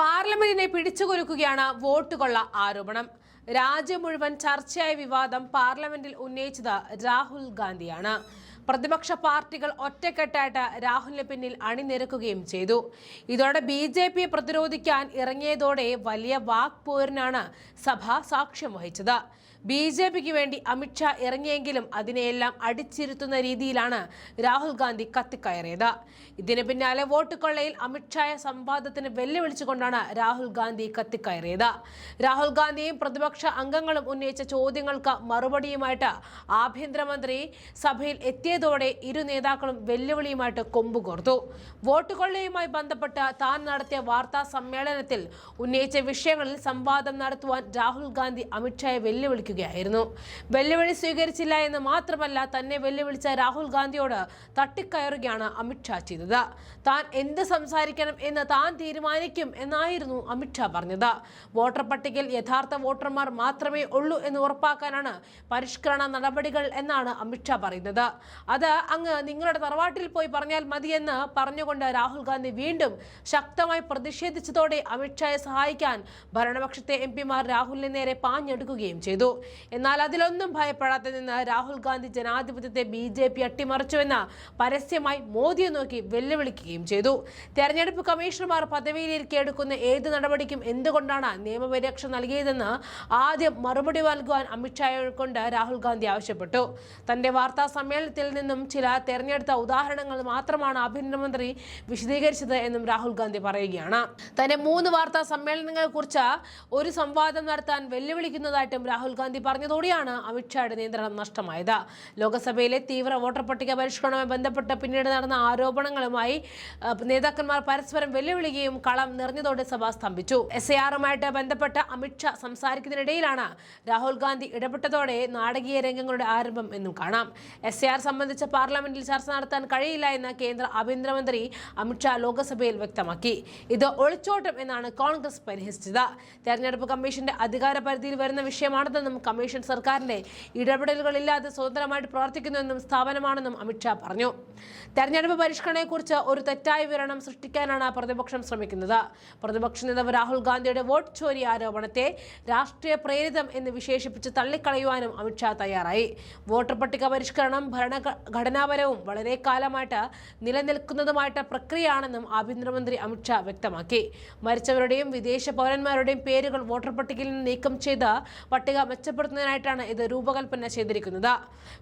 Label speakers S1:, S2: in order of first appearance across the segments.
S1: പാർലമെന്റിനെ പിടിച്ചുകൊലുക്കുകയാണ് വോട്ടുകൊള്ള ആരോപണം. രാജ്യം മുഴുവൻ ചർച്ചയായ വിവാദം പാർലമെന്റിൽ ഉന്നയിച്ചത് രാഹുൽ ഗാന്ധിയാണ്. പ്രതിപക്ഷ പാർട്ടികൾ ഒറ്റക്കെട്ടായിട്ട് രാഹുലിന് പിന്നിൽ അണിനിരക്കുകയും ചെയ്തു. ഇതോടെ ബി ജെ പിയെ പ്രതിരോധിക്കാൻ ഇറങ്ങിയതോടെ വലിയ വാക്പോരിനാണ് സഭ സാക്ഷ്യം വഹിച്ചത്. ബി ജെ പിക്ക് വേണ്ടി അമിത്ഷാ ഇറങ്ങിയെങ്കിലും അതിനെയെല്ലാം അടിച്ചിരുത്തുന്ന രീതിയിലാണ് രാഹുൽ ഗാന്ധി കത്തിക്കയറിയത്. ഇതിന് പിന്നാലെ വോട്ട് കൊള്ളയിൽ അമിത്ഷായ സംവാദത്തിന് വെല്ലുവിളിച്ചുകൊണ്ടാണ് രാഹുൽ ഗാന്ധി കത്തിക്കയറിയത്. രാഹുൽ ഗാന്ധിയും പ്രതിപക്ഷ അംഗങ്ങളും ഉന്നയിച്ച ചോദ്യങ്ങൾക്ക് മറുപടിയുമായിട്ട് ആഭ്യന്തരമന്ത്രി സഭയിൽ എത്തിയതോടെ ഇരു നേതാക്കളും വെല്ലുവിളിയുമായിട്ട് കൊമ്പുകോർത്തു വോട്ട് ബന്ധപ്പെട്ട് താൻ നടത്തിയ വാർത്താ സമ്മേളനത്തിൽ ഉന്നയിച്ച വിഷയങ്ങളിൽ സംവാദം നടത്തുവാൻ രാഹുൽ ഗാന്ധി അമിത്ഷായെ വെല്ലുവിളിക്കുകയായിരുന്നു. വെല്ലുവിളി സ്വീകരിച്ചില്ല എന്ന് മാത്രമല്ല തന്നെ വെല്ലുവിളിച്ച രാഹുൽ ഗാന്ധിയോട് തട്ടിക്കയറുകയാണ് അമിത്ഷാ ചെയ്തത്. താൻ എന്ത് സംസാരിക്കണം എന്ന് താൻ തീരുമാനിക്കും എന്നായിരുന്നു അമിത്ഷാ പറഞ്ഞത്. വോട്ടർ പട്ടികയിൽ യഥാർത്ഥ വോട്ടർമാർ മാത്രമേ ഉള്ളൂ എന്ന് ഉറപ്പാക്കാനാണ് പരിഷ്കരണ നടപടികൾ എന്നാണ് അമിത്ഷാ പറയുന്നത്. അത് അങ്ങ് നിങ്ങളുടെ തറവാട്ടിൽ പോയി പറഞ്ഞാൽ മതിയെന്ന് പറഞ്ഞുകൊണ്ട് രാഹുൽ ഗാന്ധി വീണ്ടും ശക്തമായി പ്രതിഷേധിച്ചതോടെ അമിത്ഷായെ സഹായിക്കാൻ ഭരണപക്ഷത്തെ എം പിമാർ രാഹുലിന് നേരെ പാഞ്ഞെടുക്കുകയും ചെയ്തു. എന്നാൽ അതിലൊന്നും ഭയപ്പെടാതെ നിന്ന് രാഹുൽ ഗാന്ധി ജനാധിപത്യത്തെ ബി ജെ പി അട്ടിമറിച്ചുവെന്ന് പരസ്യമായി മോദിയെ നോക്കി വെല്ലുവിളിക്കുകയും ചെയ്തു. തെരഞ്ഞെടുപ്പ് കമ്മീഷണർമാർ പദവിയിലിരിക്കെ എടുക്കുന്ന ഏത് നടപടിക്കും എന്തുകൊണ്ടാണ് നിയമപരിരക്ഷ നൽകിയതെന്ന് ആദ്യം മറുപടി നൽകുവാൻ അമിത്ഷായെ കൊണ്ട് രാഹുൽ ഗാന്ധി ആവശ്യപ്പെട്ടു. തന്റെ വാർത്താ സമ്മേളനത്തിൽ നിന്നും ചില തെരഞ്ഞെടുത്ത ഉദാഹരണങ്ങൾ മാത്രമാണ് ആഭ്യന്തരമന്ത്രി വിശദീകരിച്ചത് എന്നും രാഹുൽ ഗാന്ധി പറയുകയാണ്. തന്റെ മൂന്ന് വാർത്താ സമ്മേളനങ്ങളെ കുറിച്ച് ഒരു സംവാദം നടത്താൻ വെല്ലുവിളിക്കുന്നതായിട്ടും രാഹുൽ ഗാന്ധി പറഞ്ഞതോടെയാണ് അമിത്ഷായുടെ നിയന്ത്രണം നഷ്ടമായത്. ലോക്സഭയിലെ തീവ്ര വോട്ടർ പട്ടിക പരിഷ്കരണവുമായി ബന്ധപ്പെട്ട് പിന്നീട് നടന്ന ആരോപണങ്ങളുമായി നേതാക്കന്മാർ പരസ്പരം വെല്ലുവിളിക്കുകയും കളം നിറഞ്ഞതോടെ സഭ സ്തംഭിച്ചു. എസ് എ ആറുമായിട്ട് ബന്ധപ്പെട്ട് അമിത്ഷാ സംസാരിക്കുന്നതിനിടയിലാണ് രാഹുൽ ഗാന്ധി ഇടപെട്ടതോടെ നാടകീയ രംഗങ്ങളുടെ ആരംഭം എന്നും കാണാം. എസ് എ ആർ സംബന്ധിച്ച് പാർലമെന്റിൽ ചർച്ച നടത്താൻ കഴിയില്ല എന്ന് കേന്ദ്ര ആഭ്യന്തരമന്ത്രി അമിത്ഷാ ലോക്സഭയിൽ വ്യക്തമാക്കി. ഇത് ഒളിച്ചോട്ടം എന്നാണ് കോൺഗ്രസ് പരിഹസിച്ചത്. തെരഞ്ഞെടുപ്പ് കമ്മീഷന്റെ അധികാര പരിധിയിൽ വരുന്ന വിഷയമാണെന്നും കമ്മീഷൻ സർക്കാരിന്റെ ഇടപെടലുകളില്ലാതെ സ്വതന്ത്രമായിട്ട് പ്രവർത്തിക്കുന്നുവെന്നും സ്ഥാപനമാണെന്നും അമിത്ഷാ പറഞ്ഞു. തെരഞ്ഞെടുപ്പ് പരിഷ്കരണയെക്കുറിച്ച് ഒരു തെറ്റായ വിവരണം സൃഷ്ടിക്കാനാണ് പ്രതിപക്ഷം ശ്രമിക്കുന്നത്. പ്രതിപക്ഷ നേതാവ് രാഹുൽ ഗാന്ധിയുടെ വോട്ട് ചോരി ആരോപണത്തെ രാഷ്ട്രീയ പ്രേരിതം എന്ന് വിശേഷിപ്പിച്ച് തള്ളിക്കളയുവാനും അമിത്ഷാ തയ്യാറായി. വോട്ടർ പട്ടിക പരിഷ്കരണം ഭരണഘടനാപരവും വളരെ കാലമായിട്ട് നിലനിൽക്കുന്നതുമായിട്ട് പ്രക്രിയയാണെന്നും ആഭ്യന്തരമന്ത്രി അമിത്ഷാ വ്യക്തമാക്കി. മരിച്ചവരുടെയും വിദേശ പൗരന്മാരുടെയും പേരുകൾ വോട്ടർ പട്ടികയിൽ നിന്ന് നീക്കം ചെയ്ത് പട്ടിക മെച്ചപ്പെടുത്തുന്നതിനായിട്ടാണ് ഇത് രൂപകൽപ്പന ചെയ്തിരിക്കുന്നത്.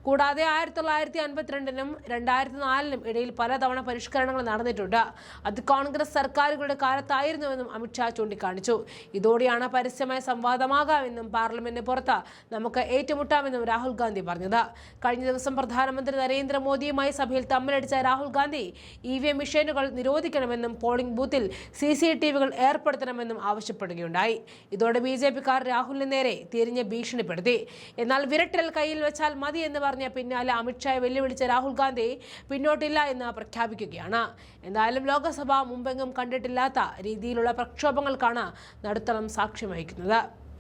S1: കൂടാതെ ആയിരത്തി തൊള്ളായിരത്തി അൻപത്തിരണ്ടിനും രണ്ടായിരത്തി നാലിനും ഇടയിൽ പലതവണ പരിഷ്കരണങ്ങൾ നടന്നിട്ടുണ്ട്. അത് കോൺഗ്രസ് സർക്കാരുകളുടെ കാലത്തായിരുന്നുവെന്നും അമിത്ഷാ ചൂണ്ടിക്കാണിച്ചു. ഇതോടെയാണ് പരസ്യമായ സംവാദമാകാമെന്നും പാർലമെന്റിന് പുറത്ത് നമുക്ക് ഏറ്റുമുട്ടാമെന്നും രാഹുൽ ഗാന്ധി പറഞ്ഞത്. കഴിഞ്ഞ ദിവസം പ്രധാനമന്ത്രി നരേന്ദ്രമോദിയുമായി സഭയിൽ തമ്മിലടിച്ച Rahul Gandhi E V M മെഷീനുകൾ നിരോധിക്കണമെന്നും പോളിംഗ് ബൂത്തിൽ സി സി ടി വികൾ ഏർപ്പെടുത്തണമെന്നും ആവശ്യപ്പെടുകയുണ്ടായി. ഇതോടെ ബി ജെ പിക്കാർ രാഹുലിന് നേരെ തിരിഞ്ഞ് ഭീഷണിപ്പെടുത്തി. എന്നാൽ വിരട്ടൽ കയ്യിൽ വെച്ചാൽ മതി എന്ന് പറഞ്ഞ പിന്നാലെ അമിത്ഷായെ വെല്ലുവിളിച്ച രാഹുൽ ഗാന്ധി പിന്നോട്ടില്ല എന്ന് പ്രഖ്യാപിക്കുകയാണ്. എന്തായാലും ലോക്സഭ മുമ്പെങ്ങും കണ്ടിട്ടില്ലാത്ത രീതിയിലുള്ള പ്രക്ഷോഭങ്ങൾക്കാണ് നടുത്തളം സാക്ഷ്യം വഹിക്കുന്നത്.